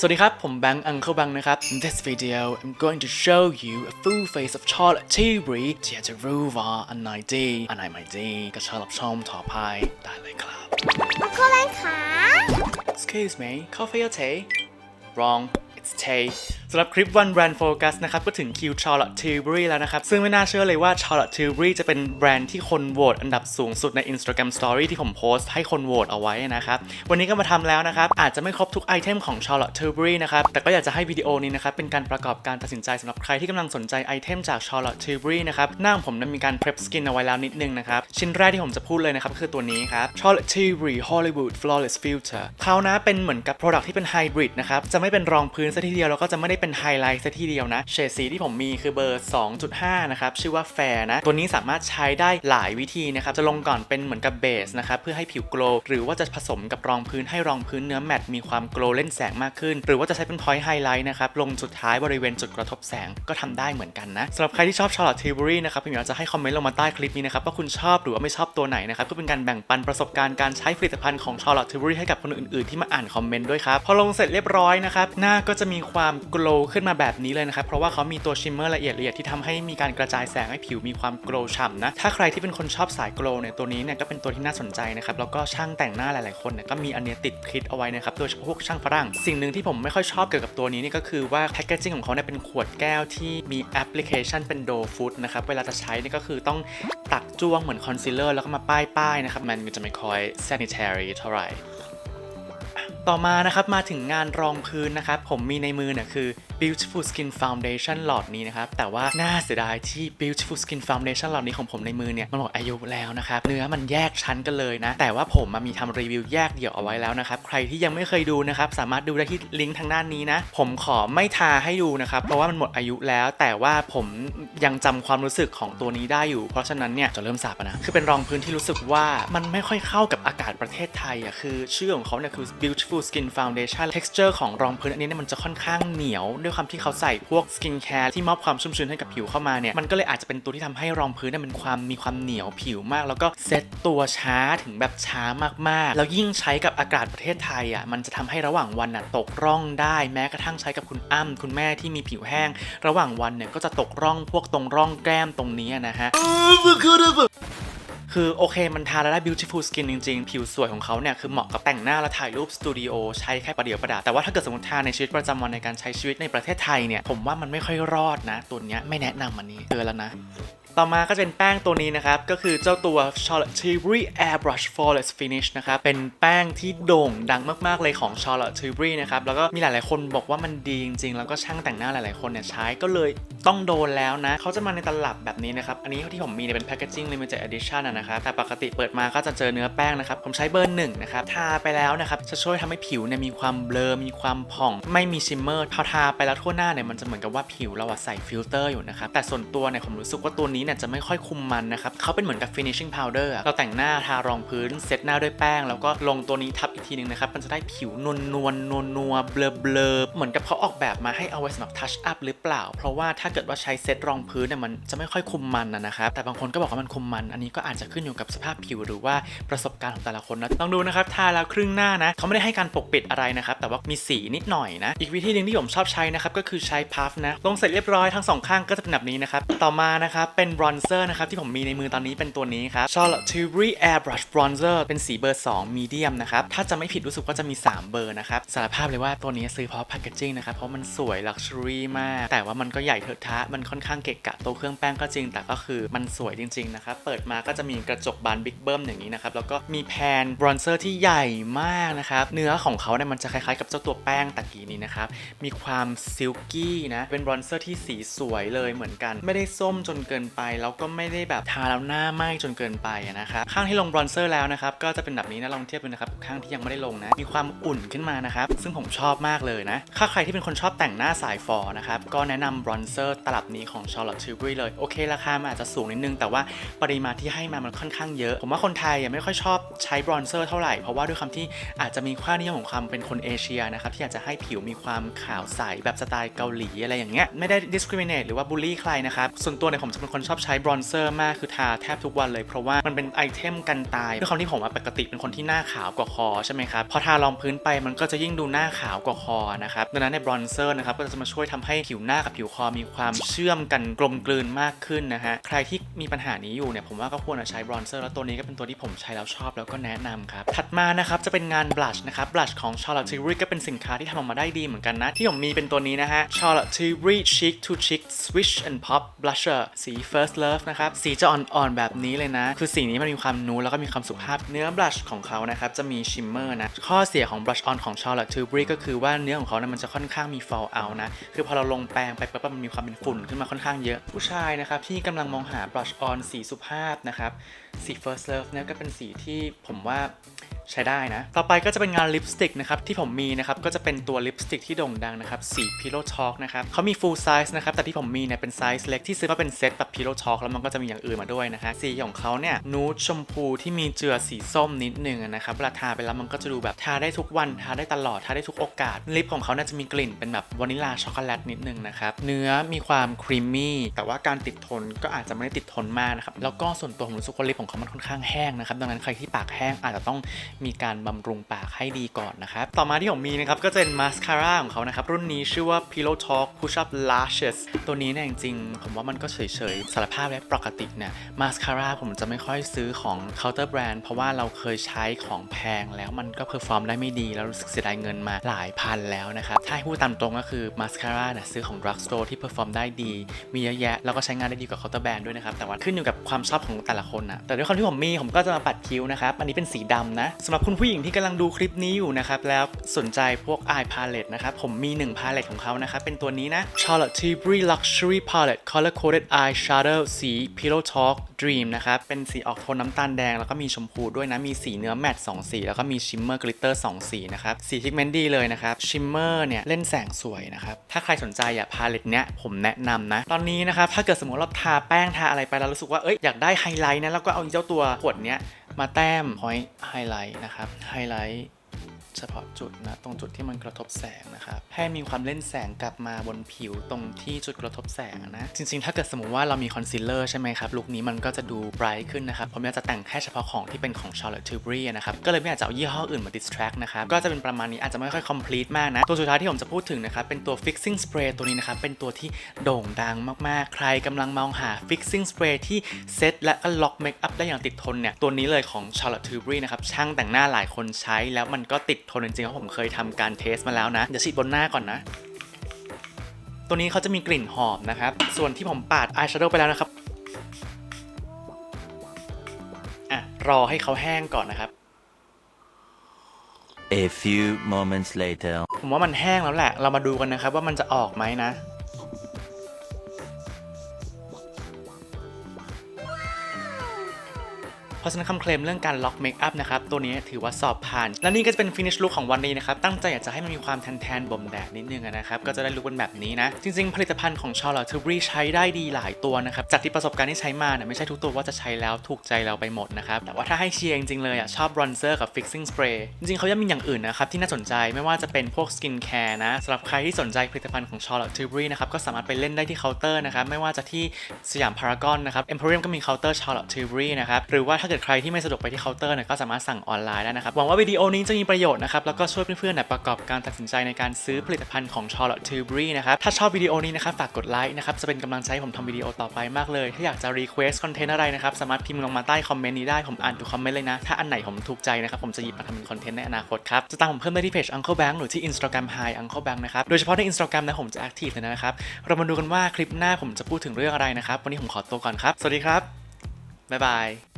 สวัสดีครับ ผมแบงค์ Uncle Bang นะครับ In this video I'm going to show you a full face of Charlotte Tilbury ที่อาจจะรู้ว่าอันไหนดีอันไหนไม่ดีก็ชอบรับชมต่อไปได้เลยครับอังเคิลแบงขา Excuse me coffee or tea Wrong it's tea สำหรับคลิป One Brand Focus นะครับก็ถึงคิว Charlotte Tilbury แล้วนะครับ ซึ่งไม่น่าเชื่อเลยว่า Charlotte Tilbury จะเป็นแบรนด์ที่คนโหวตอันดับสูงสุดใน Instagram Story ที่ผมโพสต์ให้คนโหวตเอาไว้นะครับ วันนี้ก็มาทำแล้วนะครับ อาจจะไม่ครบทุกไอเทมของ Charlotte Tilbury นะครับ แต่ก็อยากจะให้วิดีโอนี้นะครับ เป็นการประกอบการตัดสินใจสำหรับใครที่กำลังสนใจไอเทมจาก Charlotte Tilbury นะครับหน้าผมนั้นมีการ prep skin เอาไว้แล้วนิดนึงนะครับชิ้นแรกที่ผมจะพูดเลยนะครับคือตัวนี้ครับ Charlotte Tilbury Hollywood Flawless Filter เขานะเป็นเหมือนกับ product ที่เป็น hybrid นะครับจะไม่เป็นรองพื้นซะทีเดียวแล้วก็จะไม่ได้เป็นไฮไลท์ซะทีเดียวนะเฉดสีที่ผมมีคือเบอร์ 2.5 นะครับ ชื่อว่า Fair นะ ตัวนี้สามารถใช้ได้หลายวิธีนะครับ จะลงก่อนเป็นเหมือนกับเบสนะครับเพื่อให้ผิวโกลว์หรือว่าจะผสมกับรองพื้นให้รองพื้นเนื้อแมตต์มีความโกลว์เล่นแสงมากขึ้น หรือว่าจะใช้เป็น point highlight นะครับลงสุดท้ายบริเวณจุดกระทบแสงก็ทำได้เหมือนกันนะสำหรับใครที่ชอบ Charlotte Tilbury นะครับผมอยากจะให้คอมเมนต์ลงมาใต้คลิปนี้นะครับว่าคุณชอบหรือว่าไม่ชอบตัวไหนนะครับเพื่อเป็นการแบ่งปันประสบการณ์การใช้ผลิตภัณฑ์ของ Charlotte Tilbury ให้กับคนอื่นๆ ที่มาอ่านคอมเมนต์ด้วยครับพอลงเสร็จเรียบร้อยนะครับหน้าก็จะมีความโกลว์ขึ้นมาแบบนี้เลยนะครับ เพราะว่าเขามีตัวชิมเมอร์ละเอียดละเอียดที่ทำให้มีการกระจายแสงให้ผิวมีความโกลว์ฉ่ำนะ ถ้าใครที่เป็นคนชอบสายโกลว์เนี่ยตัวนี้เนี่ยก็เป็นตัวที่น่าสนใจนะครับ แล้วก็ช่างแต่งหน้าหลายๆคนเนี่ยก็มีอันเนี้ยติดคิดเอาไว้นะครับ โดยเฉพาะพวกช่างฝรั่ง สิ่งหนึ่งที่ผมไม่ค่อยชอบเกี่ยวกับตัวนี้นี่ก็คือว่าแพคเกจจิ้งของเขาเนี่ยเป็นขวดแก้วที่มีแอปพลิเคชันเป็นโดฟุตนะครับ เวลาจะใช้นี่ก็คือต้องตักจ้วงเหมือนคอนซีลเลอร์แล้วก็มาป้ายๆนะครับ มันจะไม่ค่อย sanitary เท่าไหร่ ต่อมานะครับมาถึงงานรองพื้นนะครับ ผมมีในมือเนี่ยคือ Beautiful Skin Foundation หลอดนี้นะครับ แต่ว่าน่าเสียดายที่ Beautiful Skin Foundation หลอดนี้ของผมในมือเนี่ย มันหมดอายุแล้วนะครับ เนื้อมันแยกชั้นกันเลยนะ แต่ว่าผมมามีทำรีวิวแยกเดี่ยวเอาไว้แล้วนะครับ ใครที่ยังไม่เคยดูนะครับ สามารถดูได้ที่ลิงก์ทางด้านนี้นะ ผมขอไม่ทาให้ดูนะครับ เพราะว่ามันหมดอายุแล้ว แต่ว่าผมยังจำความรู้สึกของตัวนี้ได้อยู่ เพราะฉะนั้นเนี่ยจะเริ่มสาบนะ คือเป็นรองพื้นที่รู้สึกว่ามันไม่ค่อยเข้ากับอากาศประเทศไทยอะคือชื่อของเขาเนี่ยคือ Beautiful Skin Foundation texture ของรองพื้นอันนี้เนี่ยมันจะค่อนข้างเหนียว ด้วยความที่เขาใส่พวก skin care ที่มอบความชุ่มชื้นให้กับผิวเข้ามาเนี่ยมันก็เลยอาจจะเป็นตัวที่ทำให้รองพื้นเนี่ยมันความมีความเหนียวผิวมาก แล้วก็เซตตัวช้าถึงแบบช้ามากๆ แล้วยิ่งใช้กับอากาศประเทศไทยอะมันจะทำให้ระหว่างวันน่ะตกร่องได้แม้กระทั่งใช้กับคุณอ้ำคุณแม่ที่มีผิวแห้ง ระหว่างวันเนี่ยก็จะตกร่องพวกตรงร่องแก้มตรงนี้นะฮะ คือโอเคมันทาแล้วได้ beautiful skin จริงๆ ผิวสวยของเขาเนี่ย คือเหมาะกับแต่งหน้าและถ่ายรูปสตูดิโอใช้แค่ประเดี๋ยวประดา แต่ว่าถ้าเกิดสมมติทาในชีวิตประจำวันในการใช้ชีวิตในประเทศไทยเนี่ย ผมว่ามันไม่ค่อยรอดนะ ตัวเนี้ยไม่แนะนำอันนี้เตือนแล้วนะต่อมาก็จะเป็นแป้งตัวนี้นะครับ ก็คือเจ้าตัว Charlotte Tilbury Airbrush Flawless Finish นะครับ เป็นแป้งที่โด่งดังมากๆเลยของ Charlotte Tilbury นะครับ แล้วก็มีหลายๆคนบอกว่ามันดีจริงๆ แล้วก็ช่างแต่งหน้าหลายๆคนเนี่ยใช้ก็เลยต้องโดนแล้วนะ เขาจะมาในตลับแบบนี้นะครับ อันนี้ที่ผมมีเนี่ยเป็น packaging limited edition นะครับ แต่ปกติเปิดมาก็จะเจอเนื้อแป้งนะครับ ผมใช้เบอร์หนึ่งนะครับ ทาไปแล้วนะครับ จะช่วยทำให้ผิวเนี่ยมีความเบลอ มีความผ่อง ไม่มีชิมเมอร์ พอทาไปแล้วทั่วหน้าเนี่ยมันจะเหมือนกับว่าผิวเราอะใส่ฟิลเตอร์อยู่นะครับ แต่ส่วนตัวเนี่ยผมรู้สึกว่าตัวนี้เนี่ยจะไม่ค่อยคุมมันนะครับเขาเป็นเหมือนกับ finishing powder เราแต่งหน้าทารองพื้นเซตหน้าด้วยแป้ง แล้วก็ลงตัวนี้ทับอีกทีหนึงนะครับมันจะได้ผิวนวลนวลนวลนัวเบลอเบลอเหมือนกับเขาออกแบบมาให้เอาไว้สำหรับ touch up หรือเปล่า เพราะว่าถ้าเกิดว่าใช้เซตรองพื้นเนี่ยมันจะไม่ค่อยคุมมันนะนะครับแต่บางคนก็บอกว่ามันคุมมัน อันนี้ก็อาจจะขึ้นอยู่กับสภาพผิวหรือว่าประสบการณ์ของแต่ละคนนะลองดูนะครับทาแล้วครึ่งหน้านะเขาไม่ได้ให้การปกปิดอะไรนะครับแต่ว่ามีสีนิดหน่อยนะอีกวิธีหนึ่งที่ผมชอบใช้นะครับก็คือใช้พัฟนะลงเสร็จเรียบร้อยทั้งสองข้างก็จะเป็นแบบนี้นะครับต่อมานะครับเป็นบรอนเซอร์นะครับที่ผมมีในมือตอนนี้เป็นตัวนี้ครับ Charlotte Tilbury Airbrush Bronzer เป็นสีเบอร์2 medium นะครับ ถ้าจะไม่ผิดรู้สึกว่าจะมี 3 เบอร์นะครับ สารภาพเลยว่าตัวนี้ซื้อเพราะแพคเกจจิ้งนะครับ เพราะมันสวย luxury มาก แต่ว่ามันก็ใหญ่เถอะทะ มันค่อนข้างเกะกะตัวเครื่องแป้งก็จริง แต่ก็คือมันสวยจริงๆนะครับ เปิดมาก็จะมีกระจกบานบิ๊กเบิ้มอย่างนี้นะครับ แล้วก็มีแพนบรอนเซอร์ที่ใหญ่มากนะครับ เนื้อของเขาเนี่ยมันจะคล้ายๆกับเจ้าตัวแป้งตะกี้นี้นะครับ มีความซิลกี้นะ เป็นบรอนเซอร์ที่สีสวยเลยเหมือนกัน ไม่ได้ส้มจนเกินไปแล้วก็ไม่ได้แบบทาแล้วหน้าไหม้จนเกินไปนะครับข้างที่ลงบรอนเซอร์แล้วนะครับก็จะเป็นแบบนี้นะลองเทียบดูนะครับข้างที่ยังไม่ได้ลงนะมีความอุ่นขึ้นมานะครับซึ่งผมชอบมากเลยนะถ้าใครที่เป็นคนชอบแต่งหน้าสายฟอนะครับก็แนะนำบรอนเซอร์ตลับนี้ของ Charlotte Tilbury เลยโอเคราคามันอาจจะสูงนิดนึง แต่ว่าปริมาณที่ให้มามันค่อนข้างเยอะ ผมว่าคนไทยยังไม่ค่อยชอบใช้บรอนเซอร์เท่าไหร่ เพราะว่าด้วยคำที่อาจจะมีค่านิยมของความเป็นคนเอเชียนะครับที่อยากจะให้ผิวมีความขาวใสแบบสไตล์เกาหลีอะไรอย่างเงี้ยไม่ได้ discriminate หรือว่าบูลลี่ใครนะครับส่วนตัวเนี่ยผมจะเป็นคนชอบใช้บรอนเซอร์มากคือทาแทบทุกวันเลยเพราะว่ามันเป็นไอเทมกันตายด้วยความที่ผมปกติเป็นคนที่หน้าขาวกว่าคอใช่ไหมครับพอทารองพื้นไปมันก็จะยิ่งดูหน้าขาวกว่าคอนะครับดังนั้นในบรอนเซอร์นะครับก็จะมาช่วยทำให้ผิวหน้ากับผิวคอมีความเชื่อมกันกลมกลืนมากขึ้นนะฮะใครที่มีปัญหานี้อยู่เนี่ยผมว่าก็ควรใช้บรอนเซอร์แล้วตัวนี้ก็เป็นตัวที่ผมใช้แล้วชอบแล้วก็แนะนำครับถัดมานะครับจะเป็นงานบลัชนะครับบลัชของ Charlotte Tilbury ก็เป็นสินค้าที่ทำออกมาได้ดีเหมือนกันนะที่ผมมีเป็นตัวนี้นะฮะ Charlotte Tilbury Cheek to Cheek Swish and Pop Blusher สี First Love นะครับ สีจะอ่อนๆแบบนี้เลยนะ คือสีนี้มันมีความนูแล้วก็มีความสุภาพ เนื้อบลัชของเขานะครับ จะมีชิมเมอร์นะ ข้อเสียของบลัชออนของ Charlotte Tilbury ก็คือว่าเนื้อของเขาเนี่ยมันจะค่อนข้างมี fall out นะ คือพอเราลงแปรงไปปั๊บมันมีความเป็นฝุ่นขึ้นมาค่อนข้างเยอะ ผู้ชายนะครับที่กำลังมองหาบลัชออนสีสุภาพนะครับ สี First Love เนี่ยก็เป็นสีที่ผมว่า ใช้ได้นะ ต่อไปก็จะเป็นงานลิปสติกนะครับที่ผมมีนะครับก็จะเป็นตัวลิปสติกที่โด่งดังนะครับสี Pillow Talk นะครับเขามี full size นะครับแต่ที่ผมมีเนี่ยเป็นไซส์เล็กที่ซื้อมาเป็นเซตแบบ Pillow Talk แล้วมันก็จะมีอย่างอื่นมาด้วยนะฮะสีของเขาเนี่ยนูดชมพูที่มีเจือสีส้มนิดนึงนะครับเวลาทาไปแล้วมันก็จะดูแบบทาได้ทุกวันทาได้ตลอดทาได้ทุกโอกาสลิปของเขาเนี่ยจะมีกลิ่นเป็นแบบวานิลลาช็อกโกแลตนิดนึงนะครับเนื้อมีความครีมมี่แต่ว่าการติดทนก็อาจจะไม่ได้ติดทนมากนะครับแล้วก็ส่วนตัวผมรู้สึกว่าลิปของเขามันค่อนข้างแห้งนะครับดังนั้นใครที่ปากแห้งอาจจะต้องมีการบำรุงปากให้ดีก่อนนะครับ ต่อมาที่ผมมีนะครับ ก็จะเป็นมาสคาร่าของเขานะครับ รุ่นนี้ชื่อว่า Pillow Talk Push Up Lashes ตัวนี้เนี่ยจริงๆ ผมว่ามันก็เฉยๆ สารภาพและปกติเนี่ยมาสคาร่าผมจะไม่ค่อยซื้อของเคาน์เตอร์แบรนด์เพราะว่าเราเคยใช้ของแพงแล้วมันก็เพอร์ฟอร์มได้ไม่ดี แล้วรู้สึกเสียดายเงินมาหลายพันแล้วนะครับ ถ้าให้พูดตามตรงก็คือมาสคาร่าเนี่ยซื้อของ drug store ที่เพอร์ฟอร์มได้ดี มีเยอะแยะแล้วก็ใช้งานได้ดีกว่าเคาน์เตอร์แบรนด์ด้วยนะครับแต่ว่าขึ้นอยู่กับความชอบของแต่ละคนนะแต่ด้วยความที่ผมมีผมก็จะมาปัดคิ้วนะครับอันนี้เป็นสีดำนะสำหรับคุณผู้หญิงที่กำลังดูคลิปนี้อยู่นะครับแล้วสนใจพวก eye palette นะครับผมมี 1 palette ของเขานะครับเป็นตัวนี้นะ Charlotte Tilbury Luxury Palette Color Coded Eye Shadow สี Pillow Talk Dream นะครับเป็นสีออกโทนน้ำตาลแดง แล้วก็มีชมพูด้วยนะ มีสีเนื้อแมตต์2สี แล้วก็มีชิมเมอร์กลิตเตอร์2สีนะครับสีพิกเมนต์ดีเลยนะครับชิมเมอร์เนี่ยเล่นแสงสวยนะครับถ้าใครสนใจอะพาเลตเนี้ยผมแนะนำนะ ตอนนี้นะครับถ้าเกิดสมมติเราทาแป้งทาอะไรไปแล้วรู้สึกว่าเอ้ยอยากได้ไฮไลท์นะแล้วก็เอาเจ้าตัวขวดเนี้ย มาแต้มพอยต์ไฮไลท์นะครับไฮไลท์ เฉพาะจุดนะตรงจุดที่มันกระทบแสงนะครับให้มีความเล่นแสงกลับมาบนผิวตรงที่จุดกระทบแสงนะ จริงๆ ถ้าเกิดสมมติว่าเรามีคอนซีลเลอร์ใช่ไหมครับลุคนี้มันก็จะดูไบรท์ขึ้นนะครับ ผมอยากจะแต่งแค่เฉพาะของที่เป็นของ Charlotte Tilbury นะครับ ก็เลยไม่อยากจะเอายี่ห้ออื่นมา distract นะครับ ก็จะเป็นประมาณนี้อาจจะไม่ค่อย complete มากนะ ตัวสุดท้ายที่ผมจะพูดถึงนะครับ เป็นตัว fixing spray ตัวนี้นะครับ เป็นตัวที่โด่งดังมากๆ ใครกำลังมองหา fixing spray ที่เซตและก็ล็อกเมคอัพได้อย่างติดทนเนี่ยตัวนี้เลยของ Charlotte Tilbury นะครับช่างแต่งหน้าหลายคนใช้แล้วมันก็ติดทนจริงๆเพราะผมเคยทำการเทสมาแล้วนะ เดี๋ยวฉีดบนหน้าก่อนนะ ตัวนี้เขาจะมีกลิ่นหอมนะครับ ส่วนที่ผมปาดอายแชโดว์ไปแล้วนะครับอะรอให้เขาแห้งก่อนนะครับ A few moments later. ผมว่ามันแห้งแล้วแหละ เรามาดูกันนะครับว่ามันจะออกไหมนะ เพราะฉะนั้นคำเคลมเรื่องการล็อกเมคอัพนะครับตัวนี้ถือว่าสอบผ่าน และนี่ก็จะเป็นฟินิชลุคของวันนี้นะครับตั้งใจอยากจะให้มันมีความแทนๆบ่มแดดนิดนึงนะครับก็จะได้ลุคเป็นแบบนี้นะจริงๆ ผลิตภัณฑ์ของ Charlotte Tilbury ใช้ได้ดีหลายตัวนะครับจากที่ประสบการณ์ที่ใช้มาเนี่ยไม่ใช่ทุกตัวว่าจะใช้แล้วถูกใจเราไปหมดนะครับแต่ว่าถ้าให้เชียร์จริงๆเลยอะชอบบรอนเซอร์กับ fixing spray จริงๆเขายังมีอย่างอื่นนะครับที่น่าสนใจไม่ว่าจะเป็นพวกสกินแคร์นะสำหรับใครที่สนใจผลิตภัณฑ์ของ Charlotte Tilbury นะครับก็สามารถไปเล่นได้ที่เคาน์เตอร์นะครับไม่ว่าจะที่สยามพารากอนนะครับ Emporium ก็มีเคาน์เตอร์ Charlotte Tilbury นะครับหรือว่าถ้าเกิดใครที่ไม่สะดวกไปที่เคาน์เตอร์เนี่ยก็สามารถสั่งออนไลน์ได้นะครับ หวังว่าวิดีโอนี้จะมีประโยชน์นะครับ แล้วก็ช่วยเพื่อนๆเนี่ยประกอบการตัดสินใจในการซื้อผลิตภัณฑ์ของ Charlotte Tilbury นะครับ ถ้าชอบวิดีโอนี้นะครับฝากกดไลค์นะครับ จะเป็นกำลังใจให้ผมทำวิดีโอต่อไปมากเลย ถ้าอยากจะ request คอนเทนต์อะไรนะครับ สามารถพิมพ์ลงมาใต้คอมเมนต์นี้ได้ ผมอ่านทุกคอมเมนต์เลยนะ ถ้าอันไหนผมถูกใจนะครับผมจะหยิบมาทำเป็นคอนเทนต์ในอนาคตครับ จะตามผมเพิ่มได้ที่เพจ Uncle Bank หรือที่ Instagram Hi Uncle Bank นะครับ โดยเฉพาะใน Instagram นะผมจะ active เลยนะครับ เรามาดูกันว่าคลิปหน้าผมจะพูดถึงเรื่องอะไรนะครับ วันนี้ผมขอตัวก่อนครับ สวัสดีครับบ๊ายบาย